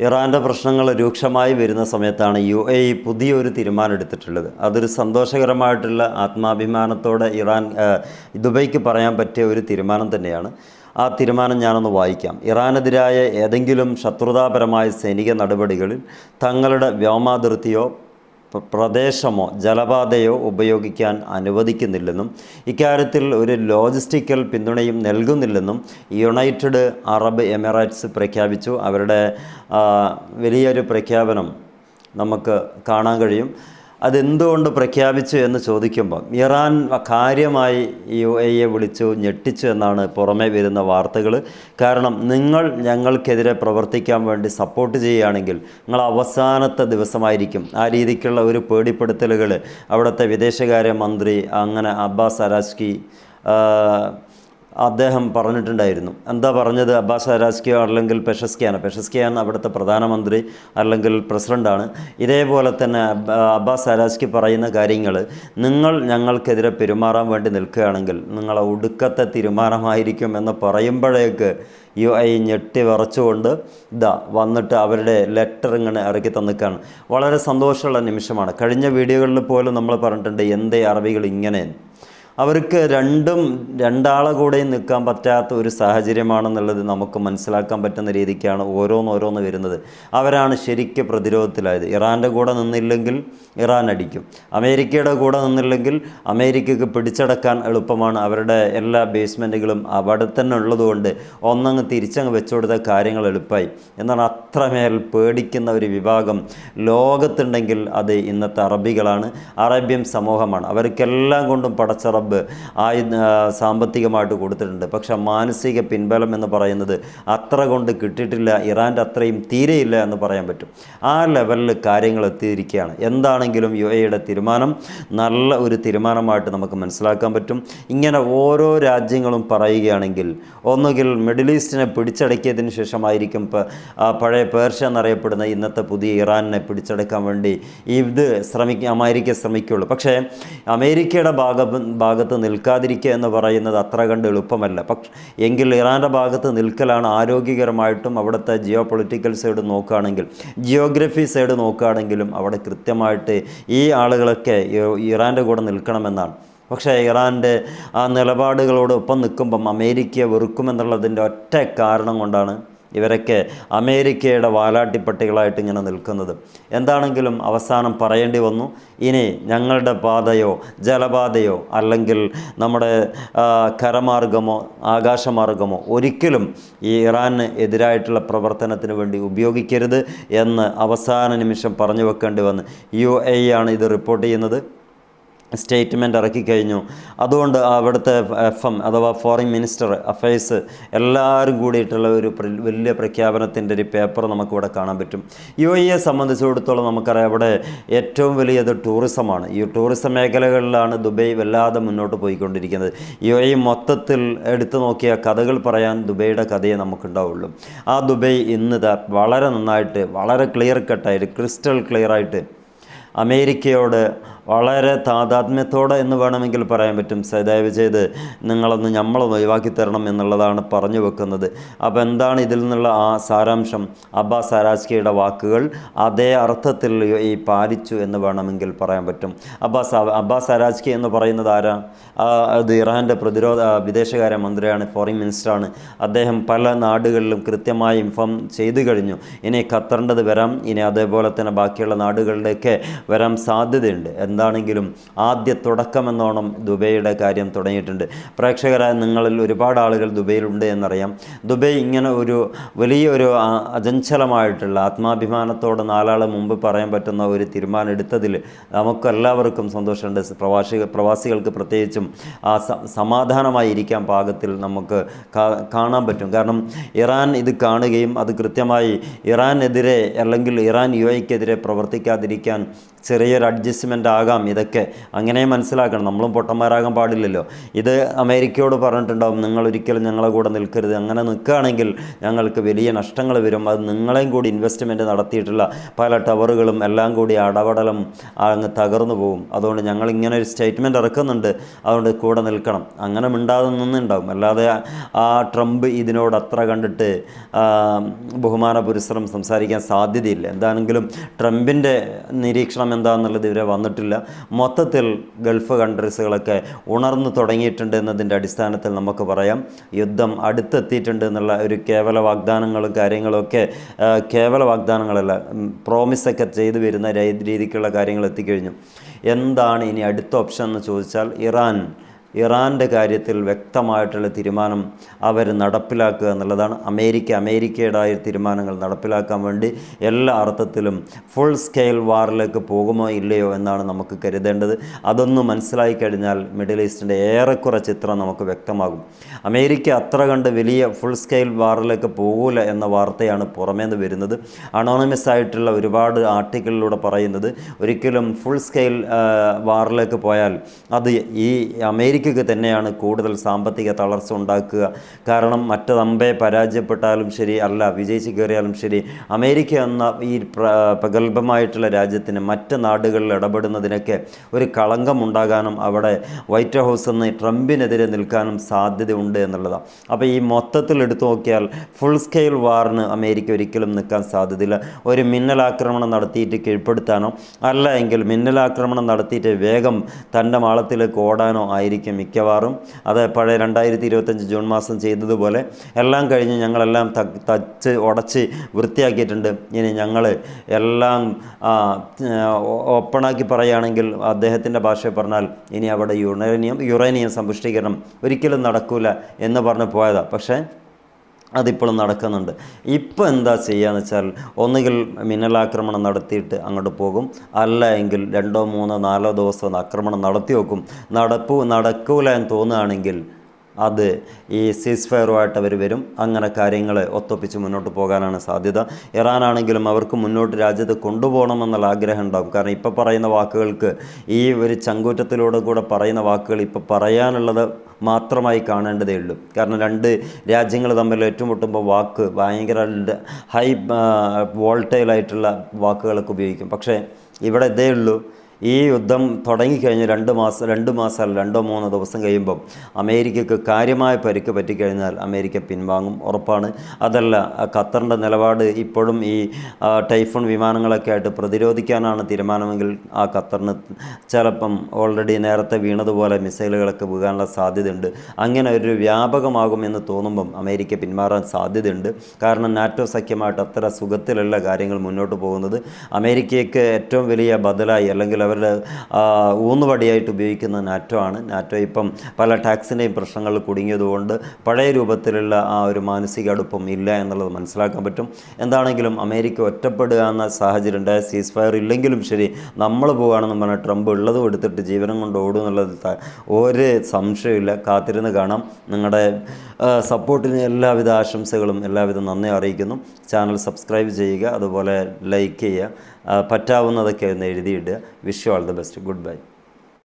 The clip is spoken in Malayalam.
ഇറാന്റെ പ്രശ്നങ്ങൾ രൂക്ഷമായി വരുന്ന സമയത്താണ് യു എ ഇ പുതിയൊരു തീരുമാനം എടുത്തിട്ടുള്ളത്. അതൊരു സന്തോഷകരമായിട്ടുള്ള ആത്മാഭിമാനത്തോടെ ഇറാൻ ദുബൈക്ക് പറയാൻ പറ്റിയ ഒരു തീരുമാനം തന്നെയാണ്. ആ തീരുമാനം ഞാനൊന്ന് വായിക്കാം. ഇറാനെതിരായ ഏതെങ്കിലും ശത്രുതാപരമായ സൈനിക നടപടികളിൽ തങ്ങളുടെ വ്യോമാതിർത്തിയോ പ്രദേശമോ ജലപാതയോ ഉപയോഗിക്കാൻ അനുവദിക്കുന്നില്ലെന്നും ഇക്കാര്യത്തിൽ ഒരു ലോജിസ്റ്റിക്കൽ പിന്തുണയും നൽകുന്നില്ലെന്നും യുണൈറ്റഡ് അറബ് എമിറേറ്റ്സ് പ്രഖ്യാപിച്ചു. അവരുടെ വലിയൊരു പ്രഖ്യാപനം നമുക്ക് കാണാൻ കഴിയും. അതെന്തുകൊണ്ട് പ്രഖ്യാപിച്ചു എന്ന് ചോദിക്കുമ്പോൾ ഇറാൻ കാര്യമായി യു എ എ വിളിച്ചു ഞെട്ടിച്ചു എന്നാണ് പുറമേ വരുന്ന വാർത്തകൾ കാരണം നിങ്ങൾ ഞങ്ങൾക്കെതിരെ പ്രവർത്തിക്കാൻ വേണ്ടി സപ്പോർട്ട് ചെയ്യുകയാണെങ്കിൽ നിങ്ങൾ അവസാനത്തെ ദിവസമായിരിക്കും. ആ രീതിക്കുള്ള ഒരു പേടിപ്പെടുത്തലുകൾ അവിടുത്തെ വിദേശകാര്യ മന്ത്രി അങ്ങനെ അബ്ബാസ് അരാസ്കി അദ്ദേഹം പറഞ്ഞിട്ടുണ്ടായിരുന്നു. എന്താ പറഞ്ഞത്? അബ്ബാസ് അരാസ്കിയോ അല്ലെങ്കിൽ പെഷസ്കിയാണ് പെഷസ്കിയാണ് അവിടുത്തെ പ്രധാനമന്ത്രി അല്ലെങ്കിൽ പ്രസിഡന്റാണ് ഇതേപോലെ തന്നെ അബ്ബ- അബ്ബാസ് അരാസ്കി പറയുന്ന കാര്യങ്ങൾ നിങ്ങൾ ഞങ്ങൾക്കെതിരെ പെരുമാറാൻ വേണ്ടി നിൽക്കുകയാണെങ്കിൽ നിങ്ങളെ ഒടുക്കത്തെ തീരുമാനമായിരിക്കും എന്ന് പറയുമ്പോഴേക്ക് യു ഐ ഞെട്ടി വിറച്ചുകൊണ്ട് ഇതാ വന്നിട്ട് അവരുടെ ലെറ്റർ ഇങ്ങനെ ഇറക്കി തന്നിക്കാണ്. വളരെ സന്തോഷമുള്ള നിമിഷമാണ്. കഴിഞ്ഞ വീഡിയോകളിൽ പോലും നമ്മൾ പറഞ്ഞിട്ടുണ്ട് എന്തേ അറബികൾ ഇങ്ങനെ? അവർക്ക് രണ്ടും രണ്ടാളെ കൂടെയും നിൽക്കാൻ പറ്റാത്ത ഒരു സാഹചര്യമാണെന്നുള്ളത് നമുക്ക് മനസ്സിലാക്കാൻ പറ്റുന്ന രീതിക്കാണ് ഓരോന്നോരോന്ന് വരുന്നത്. അവരാണ് ശരിക്ക് പ്രതിരോധത്തിലായത്. ഇറാന്റെ കൂടെ നിന്നില്ലെങ്കിൽ ഇറാൻ അടിക്കും. അമേരിക്കയുടെ കൂടെ നിന്നില്ലെങ്കിൽ അമേരിക്കക്ക് പിടിച്ചടക്കാൻ എളുപ്പമാണ്. അവരുടെ എല്ലാ ബേസ്മെന്റുകളും അവിടെ തന്നെ ഉള്ളതുകൊണ്ട് ഒന്നങ്ങ് തിരിച്ചങ്ങ് വെച്ചുകൊടുത്ത കാര്യങ്ങൾ എളുപ്പമായി. എന്നാണ് അത്രമേൽ പേടിക്കുന്ന ഒരു വിഭാഗം ലോകത്തുണ്ടെങ്കിൽ അത് ഇന്നത്തെ അറബികളാണ്. അറേബ്യൻ സമൂഹമാണ്. അവർക്കെല്ലാം കൊണ്ടും പടച്ച റബ്ബ് ആയി സാമ്പത്തികമായിട്ട് കൊടുത്തിട്ടുണ്ട്. പക്ഷേ മാനസിക പിൻബലം എന്ന് പറയുന്നത് അത്ര കൊണ്ട് കിട്ടിയിട്ടില്ല ഇറാന്റെ അത്രയും തീരെയില്ല എന്ന് പറയാൻ പറ്റും. ആ ലെവലിൽ കാര്യങ്ങൾ എത്തിയിരിക്കുകയാണ്. എന്താണെങ്കിലും യു എയുടെ തീരുമാനം നല്ല ഒരു തീരുമാനമായിട്ട് നമുക്ക് മനസ്സിലാക്കാൻ പറ്റും. ഇങ്ങനെ ഓരോ രാജ്യങ്ങളും പറയുകയാണെങ്കിൽ ഒന്നുകിൽ മിഡിൽ ഈസ്റ്റിനെ പിടിച്ചടക്കിയതിന് ശേഷമായിരിക്കും പഴയ പേർഷ്യ എന്നറിയപ്പെടുന്ന ഇന്നത്തെ പുതിയ ഇറാനിനെ പിടിച്ചടക്കാൻ വേണ്ടി ഇത് ശ്രമിക്ക അമേരിക്ക ശ്രമിക്കുകയുള്ളൂ. പക്ഷേ അമേരിക്കയുടെ ഭാഗ ഭാഗത്ത് നിൽക്കാതിരിക്കുക എന്ന് പറയുന്നത് അത്ര കണ്ട് എളുപ്പമല്ല. പക്ഷെ എങ്കിൽ ഇറാന്റെ ഭാഗത്ത് നിൽക്കലാണ് ആരോഗ്യകരമായിട്ടും അവിടുത്തെ ജിയോ പൊളിറ്റിക്കൽ സൈഡ് നോക്കുകയാണെങ്കിൽ ജിയോഗ്രഫി സൈഡ് നോക്കുകയാണെങ്കിലും അവിടെ കൃത്യമായിട്ട് ഈ ആളുകളൊക്കെ ഇറാന്റെ കൂടെ നിൽക്കണമെന്നാണ്. പക്ഷേ ഇറാന്റെ ആ നിലപാടുകളോടൊപ്പം നിൽക്കുമ്പം അമേരിക്കയെ വെറുക്കുമെന്നുള്ളതിന്റെ ഒറ്റ കാരണം കൊണ്ടാണ് ഇവരൊക്കെ അമേരിക്കയുടെ വാലാട്ടിപ്പട്ടികളായിട്ട് ഇങ്ങനെ നിൽക്കുന്നത്. എന്താണെങ്കിലും അവസാനം പറയേണ്ടി വന്നു ഇനി ഞങ്ങളുടെ പാതയോ ജലപാതയോ അല്ലെങ്കിൽ നമ്മുടെ കരമാർഗമോ ആകാശമാർഗമോ ഒരിക്കലും ഈ ഇറാന് എതിരായിട്ടുള്ള പ്രവർത്തനത്തിന് വേണ്ടി ഉപയോഗിക്കരുത് എന്ന് അവസാന നിമിഷം പറഞ്ഞു വെക്കേണ്ടി വന്ന്. യു എ ആണ് ഇത് റിപ്പോർട്ട് ചെയ്യുന്നത്. സ്റ്റേറ്റ്മെന്റ് ഇറക്കിക്കഴിഞ്ഞു അതുകൊണ്ട് അവിടുത്തെ എഫ് എം അഥവാ ഫോറിൻ മിനിസ്റ്റർ അഫയേഴ്സ് എല്ലാവരും കൂടിയിട്ടുള്ള ഒരു വലിയ പ്രഖ്യാപനത്തിന്റെ ഒരു പേപ്പർ നമുക്കിവിടെ കാണാൻ പറ്റും. യു എയെ സംബന്ധിച്ചിടത്തോളം നമുക്കറിയാം അവിടെ ഏറ്റവും വലിയത് ടൂറിസമാണ്. ഈ ടൂറിസം മേഖലകളിലാണ് ദുബൈ വല്ലാതെ മുന്നോട്ട് പോയിക്കൊണ്ടിരിക്കുന്നത്. യു എ മൊത്തത്തിൽ എടുത്തു നോക്കിയ കഥകൾ പറയാൻ ദുബൈയുടെ കഥയെ നമുക്കുണ്ടാവുള്ളൂ. ആ ദുബൈ ഇന്ന് വളരെ നന്നായിട്ട് വളരെ ക്ലിയർ കട്ടായിട്ട് ക്രിസ്റ്റൽ ക്ലിയറായിട്ട് അമേരിക്കയോട് വളരെ താതാത്മ്യത്തോടെ എന്ന് വേണമെങ്കിൽ പറയാൻ പറ്റും. ദയവ് ചെയ്ത് നിങ്ങളൊന്ന് നമ്മളൊന്ന് ഒഴിവാക്കി തരണം എന്നുള്ളതാണ് പറഞ്ഞു വെക്കുന്നത്. അപ്പോൾ എന്താണ് ഇതിൽ നിന്നുള്ള ആ സാരാംശം? അബ്ബാ അരാസ്കിയുടെ വാക്കുകൾ അതേ അർത്ഥത്തിൽ ഈ പാലിച്ചു എന്ന് വേണമെങ്കിൽ പറയാൻ പറ്റും. അബ്ബാസ് അബ്ബാ അരാസ്കി എന്ന് പറയുന്നത് ആരാ? അത് ഇറാന്റെ പ്രതിരോധ വിദേശകാര്യ മന്ത്രിയാണ് ഫോറിൻ മിനിസ്റ്ററാണ്. അദ്ദേഹം പല നാടുകളിലും കൃത്യമായി ഇൻഫോം ചെയ്തു കഴിഞ്ഞു. ഇനി ഖത്തറിന്റെത് വരാം ഇനി അതേപോലെ തന്നെ ബാക്കിയുള്ള നാടുകളിലേക്ക് വരാൻ സാധ്യതയുണ്ട്. എന്താണെങ്കിലും ആദ്യ തുടക്കമെന്നോണം ദുബൈയുടെ കാര്യം തുടങ്ങിയിട്ടുണ്ട്. പ്രേക്ഷകരായ നിങ്ങളിൽ ഒരുപാട് ആളുകൾ ദുബൈയിലുണ്ട് എന്നറിയാം. ദുബൈ ഇങ്ങനെ ഒരു വലിയൊരു അചഞ്ചലമായിട്ടുള്ള ആത്മാഭിമാനത്തോടെ നാലാളെ മുമ്പ് പറയാൻ പറ്റുന്ന ഒരു തീരുമാനം എടുത്തതിൽ നമുക്കെല്ലാവർക്കും സന്തോഷമുണ്ട്. പ്രവാസികൾ പ്രവാസികൾക്ക് പ്രത്യേകിച്ചും ആ സമാധാനമായി ഇരിക്കാൻ പാകത്തിൽ നമുക്ക് കാണാൻ പറ്റും. കാരണം ഇറാൻ ഇത് കാണുകയും അത് കൃത്യമായി ഇറാനെതിരെ അല്ലെങ്കിൽ ഇറാൻ യു എക്കെതിരെ പ്രവർത്തിക്കാതിരിക്കാൻ ചെറിയൊരു അഡ്ജസ്റ്റ്മെന്റ് ആകാം ഇതൊക്കെ. അങ്ങനെ മനസ്സിലാക്കണം. നമ്മളും പൊട്ടന്മാരാകാൻ പാടില്ലല്ലോ. ഇത് അമേരിക്കയോട് പറഞ്ഞിട്ടുണ്ടാവും നിങ്ങൾ ഒരിക്കലും ഞങ്ങളെ കൂടെ നിൽക്കരുത്. അങ്ങനെ നിൽക്കുകയാണെങ്കിൽ ഞങ്ങൾക്ക് വലിയ നഷ്ടങ്ങൾ വരും. അത് നിങ്ങളെയും കൂടി ഇൻവെസ്റ്റ്മെന്റ് നടത്തിയിട്ടുള്ള പല ടവറുകളും എല്ലാം കൂടി അടപടലം അങ്ങ് തകർന്നു പോകും അതുകൊണ്ട് ഞങ്ങൾ ഇങ്ങനെ ഒരു സ്റ്റേറ്റ്മെന്റ് ഇറക്കുന്നുണ്ട്. അതുകൊണ്ട് കൂടെ നിൽക്കണം. അങ്ങനെ മിണ്ടാതെ നിന്നുണ്ടാവും. അല്ലാതെ ആ ട്രംപ് ഇതിനോട് അത്ര കണ്ടിട്ട് ബഹുമാന പുരസ്സരം സംസാരിക്കാൻ സാധ്യതയില്ല. എന്താണെങ്കിലും ട്രംപിന്റെ നിരീക്ഷണം എന്താണെന്നുള്ളത് ഇവരെ വന്നിട്ടില്ല. മൊത്തത്തിൽ ഗൾഫ് കൺട്രീസുകളൊക്കെ ഉണർന്നു തുടങ്ങിയിട്ടുണ്ട് എന്നതിന്റെ അടിസ്ഥാനത്തിൽ നമുക്ക് പറയാം. യുദ്ധം അടുത്തെത്തിയിട്ടുണ്ട് എന്നുള്ള ഒരു കേവല വാഗ്ദാനങ്ങളും കാര്യങ്ങളൊക്കെ കേവല വാഗ്ദാനങ്ങളല്ല പ്രോമിസൊക്കെ ചെയ്തു വരുന്ന രീതിക്കുള്ള കാര്യങ്ങൾ എത്തിക്കഴിഞ്ഞു. എന്താണ് ഇനി അടുത്ത ഓപ്ഷൻ എന്ന് ചോദിച്ചാൽ ഇറാൻ. ഇറാന്റെ കാര്യത്തിൽ വ്യക്തമായിട്ടുള്ള തീരുമാനം അവർ നടപ്പിലാക്കുക എന്നുള്ളതാണ്. അമേരിക്ക അമേരിക്കയുടേതായ തീരുമാനങ്ങൾ നടപ്പിലാക്കാൻ വേണ്ടി എല്ലാ അർത്ഥത്തിലും ഫുൾ സ്കെയിൽ വാറിലേക്ക് പോകുമോ ഇല്ലയോ എന്നാണ് നമുക്ക് കരുതേണ്ടത്. അതൊന്ന് മനസ്സിലായി കഴിഞ്ഞാൽ മിഡിൽ ഈസ്റ്റിന്റെ ഏറെക്കുറെ ചിത്രം നമുക്ക് വ്യക്തമാകും. അമേരിക്ക അത്ര കണ്ട് വലിയ ഫുൾ സ്കെയിൽ വാറിലേക്ക് പോകൂല എന്ന വാർത്തയാണ് പുറമേ നിന്ന് വരുന്നത്. അണോണമസ് ആയിട്ടുള്ള ഒരുപാട് ആർട്ടിക്കിളിലൂടെ പറയുന്നത് ഒരിക്കലും ഫുൾ സ്കെയിൽ വാറിലേക്ക് പോയാൽ അത് ഈ അമേരിക്കയ്ക്ക് തന്നെയാണ് കൂടുതൽ സാമ്പത്തിക തളർച്ച ഉണ്ടാക്കുക. കാരണം മറ്റതമ്പെ പരാജയപ്പെട്ടാലും ശരി അല്ല വിജയിച്ച് കയറിയാലും ശരി അമേരിക്ക എന്ന ഈ പ്ര പ്രഗത്ഭമായിട്ടുള്ള രാജ്യത്തിന് മറ്റ് നാടുകളിൽ ഇടപെടുന്നതിനൊക്കെ ഒരു കളങ്കം ഉണ്ടാകാനും അവിടെ വൈറ്റ് ഹൗസ് എന്ന് ട്രംപിനെതിരെ നിൽക്കാനും സാധ്യതയുണ്ട് എന്നുള്ളതാണ് അപ്പോൾ ഈ മൊത്തത്തിൽ എടുത്തു നോക്കിയാൽ ഫുൾ സ്കെയിൽ വാറിന് അമേരിക്ക ഒരിക്കലും നിൽക്കാൻ സാധ്യതയില്ല. ഒരു മിന്നലാക്രമണം നടത്തിയിട്ട് കീഴ്പ്പെടുത്താനോ അല്ല എങ്കിൽ മിന്നലാക്രമണം നടത്തിയിട്ട് വേഗം തന്റെ മാളത്തിലേക്ക് ഓടാനോ ആയിരിക്കും മിക്കവാറും അത് പഴയ രണ്ടായിരത്തി ഇരുപത്തഞ്ച് ജൂൺ മാസം ചെയ്തതുപോലെ എല്ലാം കഴിഞ്ഞ് ഞങ്ങളെല്ലാം തച്ച് ഉടച്ച് വൃത്തിയാക്കിയിട്ടുണ്ട്. ഇനി ഞങ്ങൾ എല്ലാം ഓപ്പണാക്കി പറയുകയാണെങ്കിൽ അദ്ദേഹത്തിന്റെ ഭാഷയിൽ പറഞ്ഞാൽ ഇനി അവിടെ യുറേനിയം യുറേനിയം സമ്പുഷ്ടീകരണം ഒരിക്കലും നടക്കൂല എന്ന് പറഞ്ഞ് പോയതാണ് പക്ഷേ അതിപ്പോഴും നടക്കുന്നുണ്ട്. ഇപ്പോൾ എന്താ ചെയ്യുകയെന്ന് വെച്ചാൽ ഒന്നുകിൽ മിന്നലാക്രമണം നടത്തിയിട്ട് അങ്ങോട്ട് പോകും. അല്ല എങ്കിൽ രണ്ടോ മൂന്നോ നാലോ ദിവസം ആക്രമണം നടത്തി വെക്കും നടപ്പു നടക്കൂല എന്ന് തോന്നുകയാണെങ്കിൽ അത് ഈ സീസ് ഫയറുമായിട്ട് അവർ വരും. അങ്ങനെ കാര്യങ്ങൾ ഒത്തൊപ്പിച്ച് മുന്നോട്ട് പോകാനാണ് സാധ്യത. ഇറാനാണെങ്കിലും അവർക്ക് മുന്നോട്ട് രാജ്യത്ത് കൊണ്ടുപോകണമെന്നുള്ള ആഗ്രഹം ഉണ്ടാകും കാരണം ഇപ്പോൾ പറയുന്ന വാക്കുകൾക്ക് ഈ ഒരു ചങ്കൂറ്റത്തിലൂടെ കൂടെ പറയുന്ന വാക്കുകൾ ഇപ്പോൾ പറയാനുള്ളത് മാത്രമായി കാണേണ്ടതേ ഉള്ളൂ. കാരണം രണ്ട് രാജ്യങ്ങൾ തമ്മിൽ ഏറ്റുമുട്ടുമ്പോൾ വാക്ക് ഭയങ്കര ഹൈ വോൾട്ടൈലായിട്ടുള്ള വാക്കുകളൊക്കെ ഉപയോഗിക്കും. പക്ഷേ ഇവിടെ ഇതേ ഉള്ളൂ. ഈ യുദ്ധം തുടങ്ങിക്കഴിഞ്ഞ് രണ്ട് മാസം രണ്ട് മാസം രണ്ടോ മൂന്നോ ദിവസം കഴിയുമ്പം അമേരിക്കക്ക് കാര്യമായ പരിക്ക് പറ്റിക്കഴിഞ്ഞാൽ അമേരിക്ക പിൻവാങ്ങും ഉറപ്പാണ്. അതല്ല ഖത്തറിന്റെ നിലപാട് ഇപ്പോഴും ഈ ടൈഫോൺ വിമാനങ്ങളൊക്കെ ആയിട്ട് പ്രതിരോധിക്കാനാണ് തീരുമാനമെങ്കിൽ ആ ഖത്തറിന് ചിലപ്പം ഓൾറെഡി നേരത്തെ വീണതുപോലെ മിസൈലുകളൊക്കെ വീഴാനുള്ള സാധ്യതയുണ്ട്. അങ്ങനെ ഒരു വ്യാപകമാകുമെന്ന് തോന്നുമ്പം അമേരിക്ക പിന്മാറാൻ സാധ്യതയുണ്ട്. കാരണം നാറ്റോ സഖ്യമായിട്ട് അത്ര സുഖത്തിലല്ല കാര്യങ്ങൾ മുന്നോട്ട് പോകുന്നത്. അമേരിക്കയ്ക്ക് ഏറ്റവും വലിയ ബദലായി അല്ലെങ്കിൽ അവരുടെ ഊന്നുവടിയായിട്ട് ഉപയോഗിക്കുന്ന നാറ്റോ ആണ്. നാറ്റോ ഇപ്പം പല ടാക്സിന്റെയും പ്രശ്നങ്ങൾ കുടുങ്ങിയതുകൊണ്ട് പഴയ രൂപത്തിലുള്ള ആ ഒരു മാനസിക അടുപ്പം ഇല്ല എന്നുള്ളത് മനസ്സിലാക്കാൻ പറ്റും. എന്താണെങ്കിലും അമേരിക്ക ഒറ്റപ്പെടുക എന്ന സാഹചര്യം ഉണ്ടായ സീസ് ഫയർ ഇല്ലെങ്കിലും ശരി നമ്മൾ പോവുകയാണെന്ന് പറഞ്ഞാൽ ട്രംപ് ഉള്ളതും എടുത്തിട്ട് ജീവനം കൊണ്ട് ഓടും എന്നുള്ളത് ഒരു സംശയമില്ല കാത്തിരുന്ന് കാണാം. നിങ്ങളുടെ സപ്പോർട്ടിന് എല്ലാവിധ ആശംസകളും എല്ലാവിധ നന്ദി അറിയിക്കുന്നു. ചാനൽ സബ്സ്ക്രൈബ് ചെയ്യുക അതുപോലെ ലൈക്ക് ചെയ്യുക. പറ്റാവുന്നതൊക്കെ ഒന്ന് എഴുതിയിടുക wish you all the best. Goodbye.